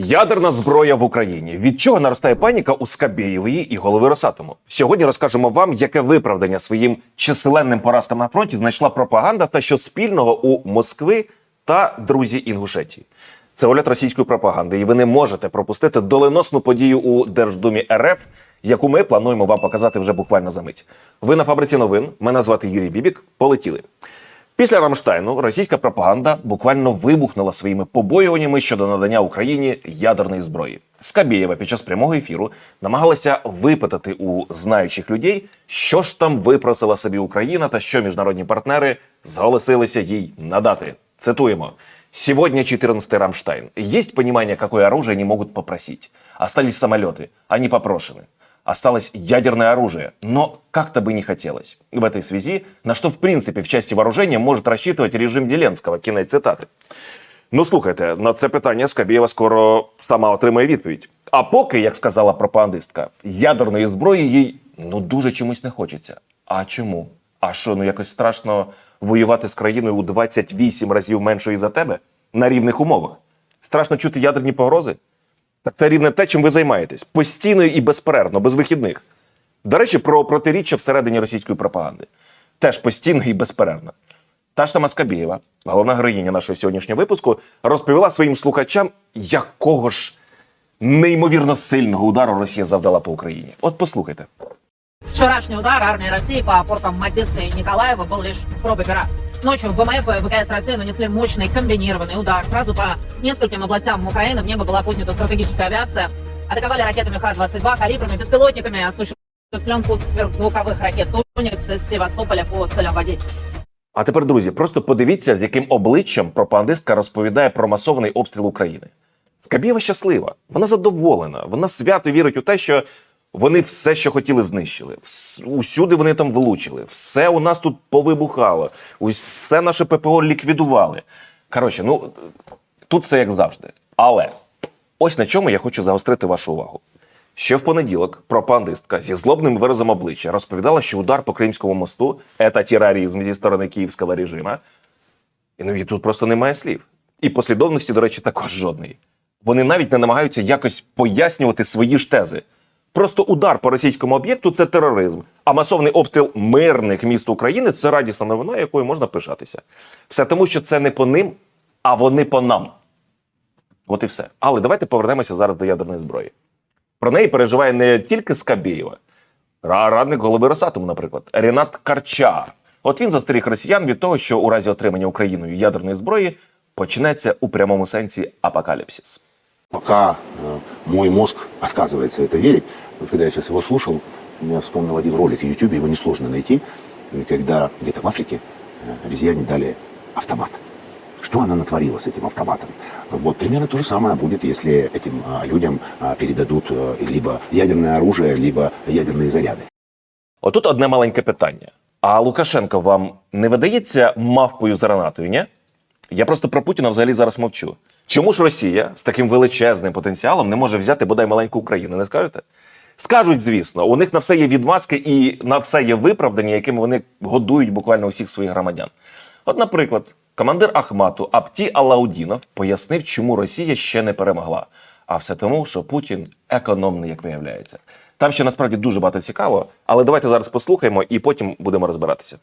Ядерна зброя в Україні. Від чого наростає паніка у Скабєєвої і голови Росатому? Сьогодні розкажемо вам, яке виправдання своїм численним поразкам на фронті знайшла пропаганда та що спільного у Москви та друзі Інгушетії. Це огляд російської пропаганди, і ви не можете пропустити доленосну подію у Держдумі РФ, яку ми плануємо вам показати вже буквально за мить. Ви на фабриці новин. Мене звати Юрій Бібік. Полетіли. Після Рамштайну російська пропаганда буквально вибухнула своїми побоюваннями щодо надання Україні ядерної зброї. Скабєєва під час прямого ефіру намагалася випитати у знаючих людей, що ж там випросила собі Україна та що міжнародні партнери зголосилися їй надати. Цитуємо. Сегодня 14-й Рамштайн. Есть понимание, какое оружие они могут попросить. Остались самолеты, они попрошены Осталось ядерное оружие, но как-то бы не хотелось. В этой связи, на что в принципе в части вооружения может рассчитывать режим Зеленского, кінець цитати. Ну слухайте, на це питання Скабєва скоро сама отримає відповідь. А поки, як сказала пропагандистка, ядерної зброї їй ну дуже чомусь не хочеться. А чому? А що, ну якось страшно воювати з країною у 28 разів меншою за тебе на рівних умовах? Страшно чути ядерні погрози? Так це рівне те, чим ви займаєтесь постійно і безперервно, без вихідних. До речі, про протиріччя всередині російської пропаганди. Теж постійно і безперервно. Та ж сама Скабєєва, головна героїня нашого сьогоднішнього випуску, розповіла своїм слухачам, якого ж неймовірно сильного удару Росія завдала по Україні. От послухайте. Вчерашний удар армии России по портам Одессы и Николаева был лишь пробой пера. Ночью ВМФ и ВКС России нанесли мощный комбинированный удар. Сразу по нескольким областям Украины в небо была поднята стратегическая авиация. Атаковали ракетами Х-22, калибрами, беспилотниками, осуществлен пуск сверхзвуковых ракет «Тунец» из Севастополя по целям в Одессе. А тепер, друзі, просто подивіться, з яким обличчям пропагандистка розповідає про масований обстріл України. Скабєва щаслива, вона задоволена, вона свято вірить у те, що вони все, що хотіли, знищили. Усюди вони там влучили. Все у нас тут повибухало. Все наше ППО ліквідували. Коротше, ну тут все як завжди. Але ось на чому я хочу загострити вашу увагу. Ще в понеділок пропагандистка зі злобним виразом обличчя розповідала, що удар по Кримському мосту це тероризм зі сторони київського режиму. І ну і тут просто немає слів. І послідовності, до речі, також жодної. Вони навіть не намагаються якось пояснювати свої ж тези. Просто удар по російському об'єкту це тероризм, а масовний обстріл мирних міст України це радісна новина, якою можна пишатися. Все тому, що це не по ним, а вони по нам. От і все. Але давайте повернемося зараз до ядерної зброї. Про неї переживає не тільки Скабєєва, радник голови Росатому, наприклад, Ренат Карчар. От він застеріг росіян від того, що у разі отримання Україною ядерної зброї почнеться у прямому сенсі апокаліпсис. Пока э, мой мозг отказывается это верить, вот когда я сейчас его слушал, я вспомнил один ролик в YouTube, его несложно найти, когда где-то в Африке э, обезьяне дали автомат. Что она натворила с этим автоматом? Вот примерно то же самое будет, если этим а, людям а, передадут э, либо ядерное оружие, либо ядерные заряды. Отут одне маленьке питання. А Лукашенко вам не видається мавпою з гранатою, ні? Я просто про Путіна взагалі зараз мовчу. Чому ж Росія з таким величезним потенціалом не може взяти бодай маленьку Україну, не скажете? Скажуть, звісно, у них на все є відмазки і на все є виправдання, якими вони годують буквально усіх своїх громадян. От, наприклад, командир Ахмату Апті Алаудінов пояснив, чому Росія ще не перемогла. А все тому, що Путін економний, як виявляється. Там ще насправді дуже багато цікаво, але давайте зараз послухаємо і потім будемо розбиратися.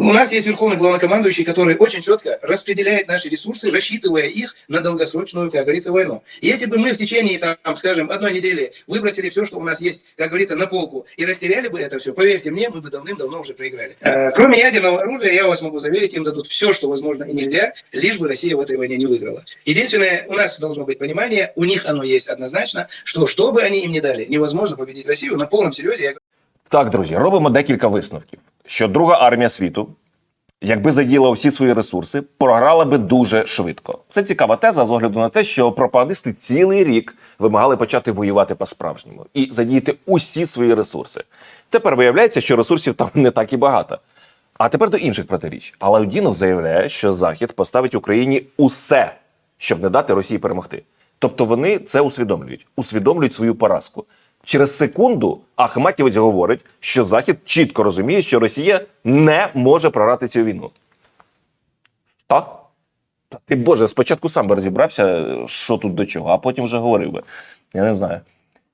У нас есть верховный главнокомандующий, который очень четко распределяет наши ресурсы, рассчитывая их на долгосрочную, как говорится, войну. Если бы мы в течение, там, скажем, одной недели выбросили все, что у нас есть, как говорится, на полку, и растеряли бы это все, поверьте мне, мы бы давным-давно уже проиграли. Э, Кроме ядерного оружия, я вас могу заверить, им дадут все, что возможно и нельзя, лишь бы Россия в этой войне не выиграла. Единственное, у нас должно быть понимание, у них оно есть однозначно, что что бы они им не дали, невозможно победить Россию на полном серьезе. Я Так, друзі, робимо декілька висновків. Що друга армія світу, якби задіяла усі свої ресурси, програла би дуже швидко. Це цікава теза з огляду на те, що пропагандисти цілий рік вимагали почати воювати по-справжньому і задіяти усі свої ресурси. Тепер виявляється, що ресурсів там не так і багато. А тепер до інших протиріч. Алаудінов заявляє, що Захід поставить Україні усе, щоб не дати Росії перемогти. Тобто вони це усвідомлюють, усвідомлюють свою поразку. Через секунду Ахматівець говорить, що Захід чітко розуміє, що Росія не може програти цю війну. Що? Та ти Боже, спочатку сам би розібрався, що тут до чого, а потім вже говорив би. Я не знаю.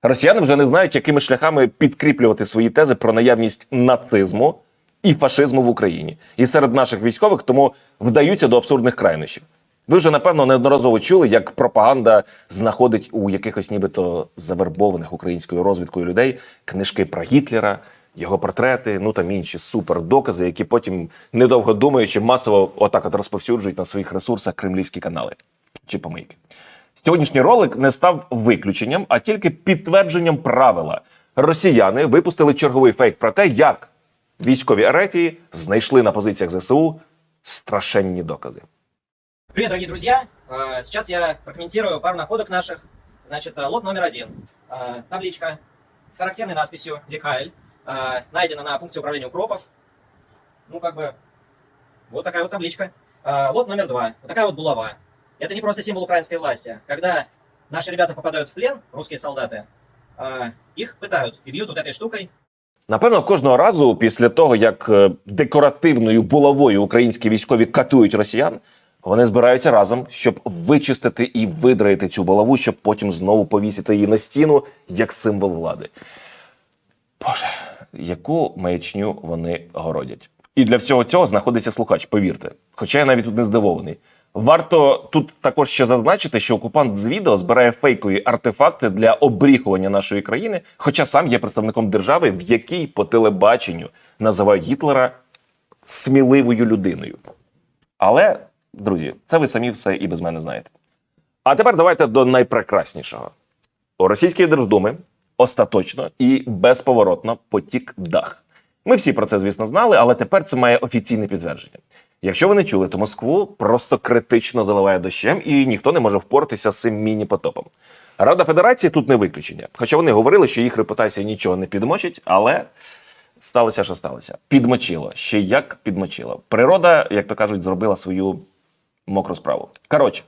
Росіяни вже не знають, якими шляхами підкріплювати свої тези про наявність нацизму і фашизму в Україні. І серед наших військових тому вдаються до абсурдних крайнощів. Ви вже напевно неодноразово чули, як пропаганда знаходить у якихось нібито завербованих українською розвідкою людей книжки про Гітлера, його портрети, ну там інші супердокази, які потім, недовго думаючи, масово отак от розповсюджують на своїх ресурсах кремлівські канали чи помийки. Сьогоднішній ролик не став виключенням, а тільки підтвердженням правила. Росіяни випустили черговий фейк про те, як військові Ерефії знайшли на позиціях ЗСУ страшенні докази. Привет, дорогие друзья! Э, Сейчас я прокомментирую пару находок наших. Значит, э, лот номер один. Э, Табличка с характерной надписью «Декайль». э, Найдена на пункте управления укропов. Ну, как бы, вот такая вот табличка. Э, Лот номер два. Вот такая вот булава. Это не просто символ украинской власти. Когда наши ребята попадают в плен, русские солдаты, э, их пытают и бьют вот этой штукой. Напевно, кожного разу після того, як е, декоративною булавою українські військові катують росіян, вони збираються разом, щоб вичистити і видраїти цю булаву, щоб потім знову повісити її на стіну як символ влади. Боже, яку маячню вони городять. І для всього цього знаходиться слухач, повірте. Хоча я навіть тут не здивований. Варто тут також ще зазначити, що окупант з відео збирає фейкові артефакти для обріхування нашої країни, хоча сам є представником держави, в якій по телебаченню називають Гітлера сміливою людиною. Але, друзі, це ви самі все і без мене знаєте. А тепер давайте до найпрекраснішого. У російської Держдуми остаточно і безповоротно потік дах. Ми всі про це, звісно, знали, але тепер це має офіційне підтвердження. Якщо ви не чули, то Москву просто критично заливає дощем, і ніхто не може впоратися з цим міні-потопом. Рада Федерації тут не виключення. Хоча вони говорили, що їх репутація нічого не підмочить, але сталося, що сталося. Підмочило. Ще як підмочило. Природа, як то кажуть, зробила свою мокру справу. Коротше,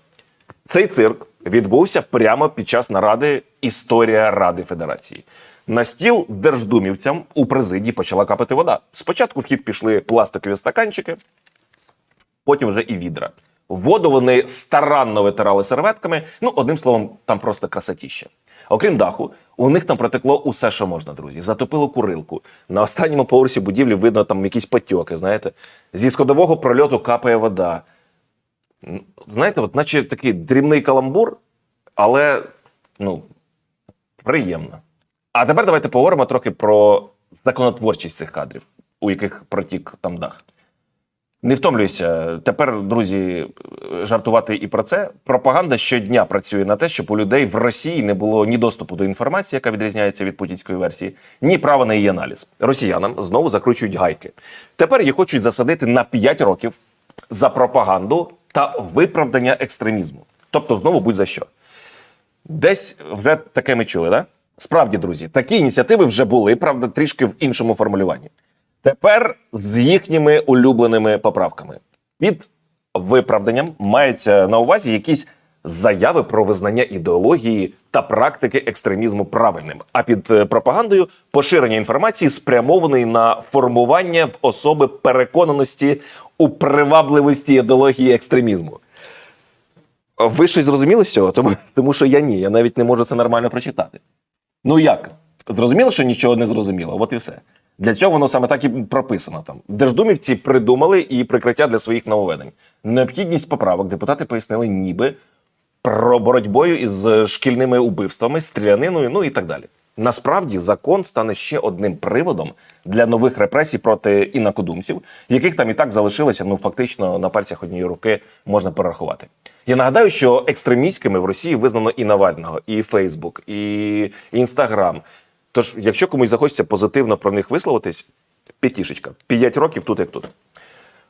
цей цирк відбувся прямо під час наради Історія Ради Федерації. На стіл держдумівцям у президії почала капати вода. Спочатку в хід пішли пластикові стаканчики, потім вже і відра. Воду вони старанно витирали серветками. Ну, одним словом, там просто красотіще. Окрім даху, у них там протекло усе, що можна, друзі. Затопило курилку. На останньому поверсі будівлі видно там якісь потьоки, знаєте. Зі сходового прольоту капає вода. Знаєте, от наче такий дрібний каламбур, але ну, приємно. А тепер давайте поговоримо трохи про законотворчість цих кадрів, у яких протік там дах. Не втомлюйся. Тепер, друзі, жартувати і про це. Пропаганда щодня працює на те, щоб у людей в Росії не було ні доступу до інформації, яка відрізняється від путінської версії, ні права на її аналіз. Росіянам знову закручують гайки. Тепер їх хочуть засадити на 5 років за пропаганду та виправдання екстремізму. Тобто, знову будь за що. Десь вже таке ми чули, да? Справді, друзі, такі ініціативи вже були, правда, трішки в іншому формулюванні. Тепер з їхніми улюбленими поправками. Під виправданням маються на увазі якісь заяви про визнання ідеології та практики екстремізму правильним, а під е, пропагандою поширення інформації спрямованої на формування в особи переконаності у привабливості ідеології екстремізму. Ви щось зрозуміли з цього? Тому, тому що я ні, я навіть не можу це нормально прочитати. Ну як? Зрозуміло, що нічого не зрозуміло, от і все. Для цього воно саме так і прописано там. Держдумівці придумали і прикриття для своїх нововведень. Необхідність поправок депутати пояснили ніби про боротьбою із шкільними убивствами, стріляниною, ну і так далі. Насправді закон стане ще одним приводом для нових репресій проти інакодумців, яких там і так залишилося, ну фактично на пальцях однієї руки можна перерахувати. Я нагадаю, що екстремістськими в Росії визнано і Навального, і Фейсбук, і Інстаграм. Тож, якщо комусь захочеться позитивно про них висловитись, п'ятішечка, п'ять років тут як тут.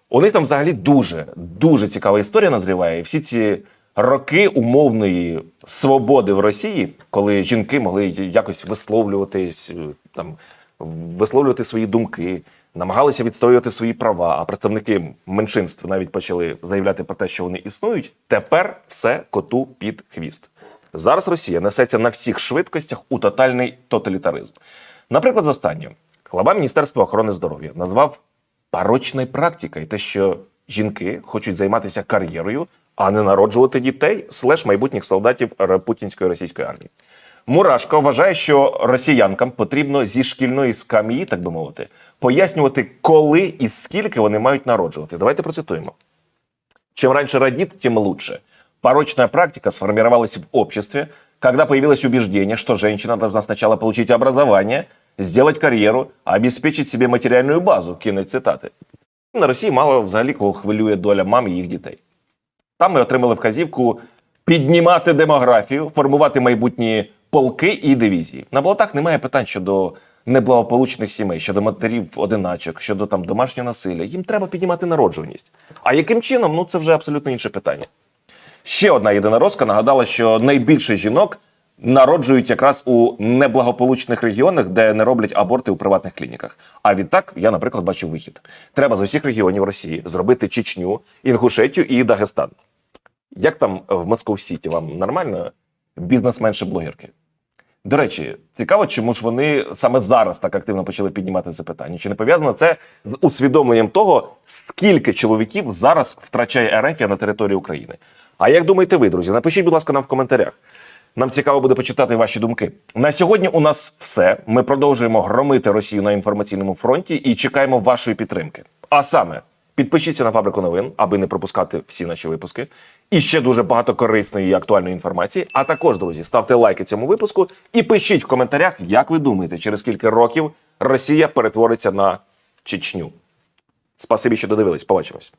У них там взагалі дуже дуже цікава історія назріває. Всі ці роки умовної свободи в Росії, коли жінки могли якось висловлюватись, е, там висловлювати свої думки, намагалися відстоювати свої права. А представники меншинств навіть почали заявляти про те, що вони існують. Тепер все коту під хвіст. Зараз Росія несеться на всіх швидкостях у тотальний тоталітаризм. Наприклад, з останнього глава Міністерства охорони здоров'я назвав порочною практикою те, що жінки хочуть займатися кар'єрою, а не народжувати дітей слеш майбутніх солдатів путінської російської армії. Мурашко вважає, що росіянкам потрібно зі шкільної скам'ї, так би мовити, пояснювати, коли і скільки вони мають народжувати. Давайте процитуємо. Чем раньше родит, тем лучше. Порочная практика сформировалась в обществе, когда появилось убеждение, что женщина должна сначала получить образование, сделать карьеру, обеспечить себе материальную базу. Кінець цитати. На Росії мало взагалі кого хвилює доля мам і їх дітей. Там ми отримали вказівку піднімати демографію, формувати майбутні полки і дивізії. На болотах немає питань щодо неблагополучних сімей, щодо матерів одиначок, щодо там домашнього насилля. Їм треба піднімати народжуваність. А яким чином? Ну це вже абсолютно інше питання. Ще одна єдинороска нагадала, що найбільше жінок народжують якраз у неблагополучних регіонах, де не роблять аборти у приватних клініках. А відтак я, наприклад, бачу вихід. Треба з усіх регіонів Росії зробити Чечню, Інгушетію і Дагестан. Як там в Москов Сіті? Вам нормально? Бізнесменші блогерки? До речі, цікаво, чому ж вони саме зараз так активно почали піднімати це питання? Чи не пов'язано це з усвідомленням того, скільки чоловіків зараз втрачає РФ на території України? А як думаєте ви, друзі? Напишіть, будь ласка, нам в коментарях. Нам цікаво буде почитати ваші думки. На сьогодні у нас все. Ми продовжуємо громити Росію на інформаційному фронті і чекаємо вашої підтримки. А саме, підпишіться на фабрику новин, аби не пропускати всі наші випуски. І ще дуже багато корисної і актуальної інформації. А також, друзі, ставте лайки цьому випуску і пишіть в коментарях, як ви думаєте, через скільки років Росія перетвориться на Чечню. Спасибі, що додивились. Побачимось.